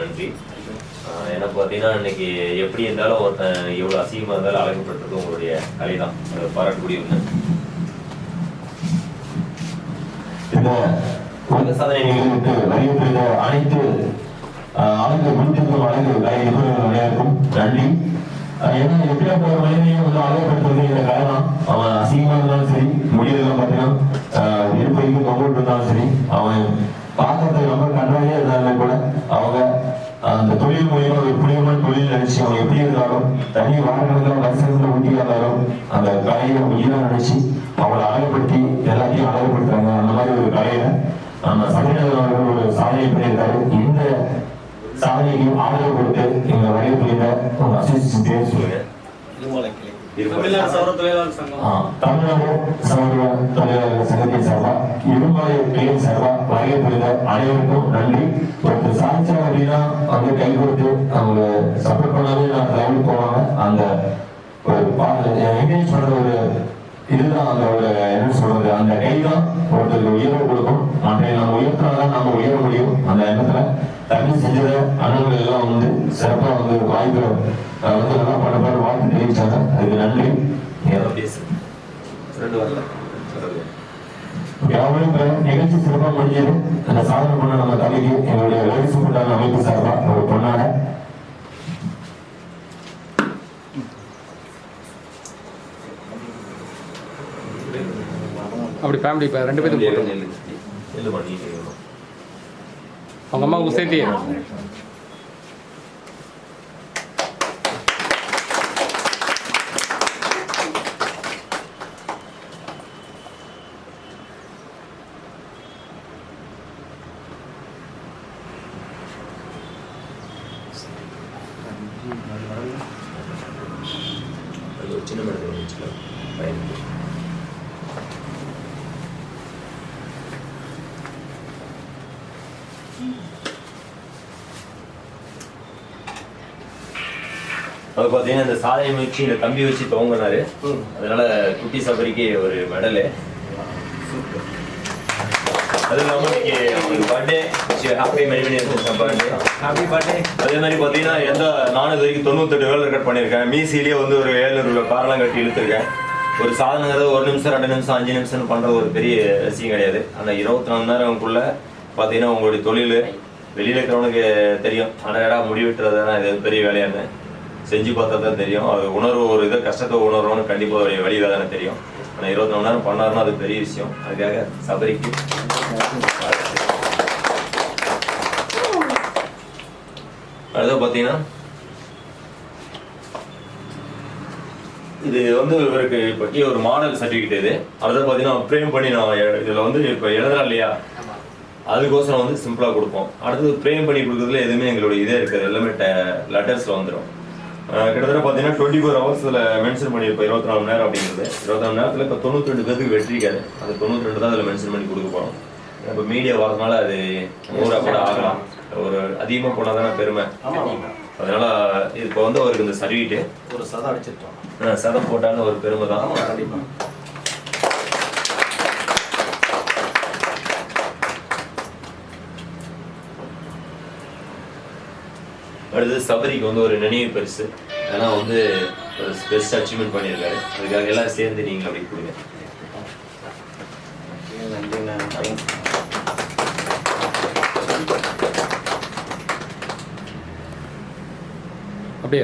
நன்றி. ஆஹ் ஏன்னா பார்த்தீங்கன்னா இன்னைக்கு எப்படி இருந்தாலும் ஒருத்தன் எவ்வளோ அசிங்கமாக இருந்தாலும் அழகுப்படுத்துறது உங்களுடைய கலை தான் பாராட்டக்கூடிய ஒன்று இந்த அந்த சாதனை நிகழ்வுக்கு அனைத்து ஆஹ், அழகு குழுத்திற்கும் அழகு கலை நிபுணர்கள் நன்றி. ஏன்னா எப்படியா போற மனிதனையும் வந்து அழகுபடுத்துறது இந்த கலை தான் அவன் அசிங்கமா இருந்தாலும் சரி முடியலாம் பார்த்தீங்கன்னா ஆஹ், இருப்பைக்கு தொங்கிட்டு இருந்தாலும் சரி அவன் பார்க்கறதுக்கு ரொம்ப கண்டாவே இருந்தாலும் கூட அவங்க அந்த தொழில் மூலியமா ஒரு தொழில் நினைச்சு அவங்க எப்படி இருந்தாலும் தனி வாகனத்துல வருஷத்துல ஊட்டி இருந்தாலும் அந்த கலையை உயிரா நினைச்சு அவங்களை அழகுபடுத்தி எல்லாத்தையும் அழகுபடுத்துறாங்க. அந்த மாதிரி ஒரு கலையில நம்ம சமீபத்தில் அவர்கள் ஒரு சாதனை பண்ணியிருக்காரு. இந்த சாதனைக்கு ஆதரவு கொடுத்து எங்க வரைய புரிந்த ஒரு அசிஸ்டன்ட் பேர் சொல்லுங்க. தமிழ்நாடு சமூக தொழிலாளர் சங்கத்தின் சார்பா இருமலை கிளீன் சார்பா வருகை புரிந்த அனைவருக்கும் நன்றி. ஒருத்தர் சாதிச்சாங்க அப்படின்னா வந்து கை கொடுத்து அவங்க சப்போர்ட் பண்ணாலே நான் லெவலுக்கு போவாங்க. அந்த ஒரு என்கரேஜ் பண்ற ஒரு இதுதான் அந்த ஒரு என்ன சொல்றது அந்த கை தான் ஒருத்தருக்கு உயர்வு கொடுக்கும். மற்ற நம்ம உயர்த்தினாதான் நம்ம உயர முடியும். அந்த எண்ணத்துல தண்ணி செஞ்சத அண்ணன்கள் எல்லாம் வந்து சிறப்பா வந்து வாய்ப்பு வந்து நல்லா பண்ண பண்ண வாழ்த்து தெரிவிச்சாங்க அதுக்கு நன்றி யாரும் நிகழ்ச்சி சிறப்பா முடிஞ்சது அந்த சாதனை பண்ண நம்ம தலைக்கு எங்களுடைய லேடிஸ் உண்டான அமைப்பு சார்பா ஒரு பொண்ணாட அப்படி ஃபேமிலி இப்போ ரெண்டு பேரும் போட்டோம் நெல்லு நெல்லு பண்ணி செய்யணும் அவங்க அம்மாவுக்கு அது பார்த்தீங்கன்னா இந்த சாதனை முயற்சி இந்த கம்பி வச்சு துவங்கினாரு அதனால குட்டி சபரிக்கு ஒரு மெடலு அது இல்லாமல் இன்னைக்கு அவங்களுக்கு பர்த்டே ஹாப்பி மெரிமணி பர்த்டே ஹாப்பி பர்த்டே அதே மாதிரி பார்த்தீங்கன்னா எந்த நானும் இது வரைக்கும் தொண்ணூத்தெட்டு வேலை ரெக்கார்ட் பண்ணியிருக்கேன். மீசிலேயே வந்து ஒரு ஏழுநூறு காரெல்லாம் கட்டி இழுத்துருக்கேன். ஒரு சாதனைங்கிறது ஒரு நிமிஷம் ரெண்டு நிமிஷம் அஞ்சு நிமிஷம் பண்ணுறது ஒரு பெரிய விஷயம் கிடையாது. அந்த இருபத்தி நாலு நேரம்குள்ள பார்த்தீங்கன்னா உங்களுடைய தொழில் வெளியில் இருக்கிறவனுக்கு தெரியும். அடடா முடிவெட்டுறதுனா இது பெரிய வேலையான்னு செஞ்சு பார்த்தா தான் தெரியும். அது உணர்வு ஒரு இதை கஷ்டத்தை உணர்வோன்னு கண்டிப்பாக ஒரு வழியில் தானே தெரியும். ஆனால் இருபத்தி நாலு நேரம் பண்ணாருன்னா அது பெரிய விஷயம். அதுக்காக சபரிக்கு அடுத்து பார்த்தீங்கன்னா இது வந்து இவருக்கு பற்றி ஒரு மாடல் சர்டிஃபிகேட் இது. அடுத்து பார்த்தீங்கன்னா ஃப்ரேம் பண்ணி நான் இதில் வந்து இப்போ எழுதுறேன் இல்லையா? அதுக்கோசரம் வந்து சிம்பிளாக கொடுப்போம். அடுத்தது ஃப்ரேம் பண்ணி கொடுக்குறதுல எதுவுமே எங்களுடைய இதே இருக்காது. எல்லாமே லெட்டர்ஸில் வந்துடும் கிட்டத்தட்ட பார்த்தீங்கன்னா டுவெண்ட்டி ஃபோர் ஹவர்ஸில் மென்ஷன் பண்ணியிருப்போம் இருபத்தி நாலு மணி நேரம் அப்படிங்கிறது. இருபத்தி நாலு நேரத்தில் இப்போ தொண்ணூற்றி ரெண்டு பேருக்கு வெற்றிக்காது அந்த தொண்ணூற்றி ரெண்டு தான் அதில் மென்ஷன் பண்ணி கொடுக்க போகிறோம் இப்போ மீடியா வரதுனால அது நூறாக கூட ஆகலாம். ஒரு அதிகமாக போனால் தானே பெருமை. அதனால இப்போ வந்து அவருக்கு இந்த சர்டிஃபிகேட் ஒரு சதம் அடிச்சிருக்கோம். சதம் போட்டாலும் ஒரு பெருமை தான். ஆமா அடுத்தது சபரிக்கு வந்து ஒரு நினைவு பரிசு. ஏன்னா வந்து ஒரு பெஸ்ட் அச்சீவ்மெண்ட் பண்ணியிருக்காரு. அதுக்காக எல்லாரும் சேர்ந்து நீங்கள் அப்படி கொடுங்க. அப்படியே.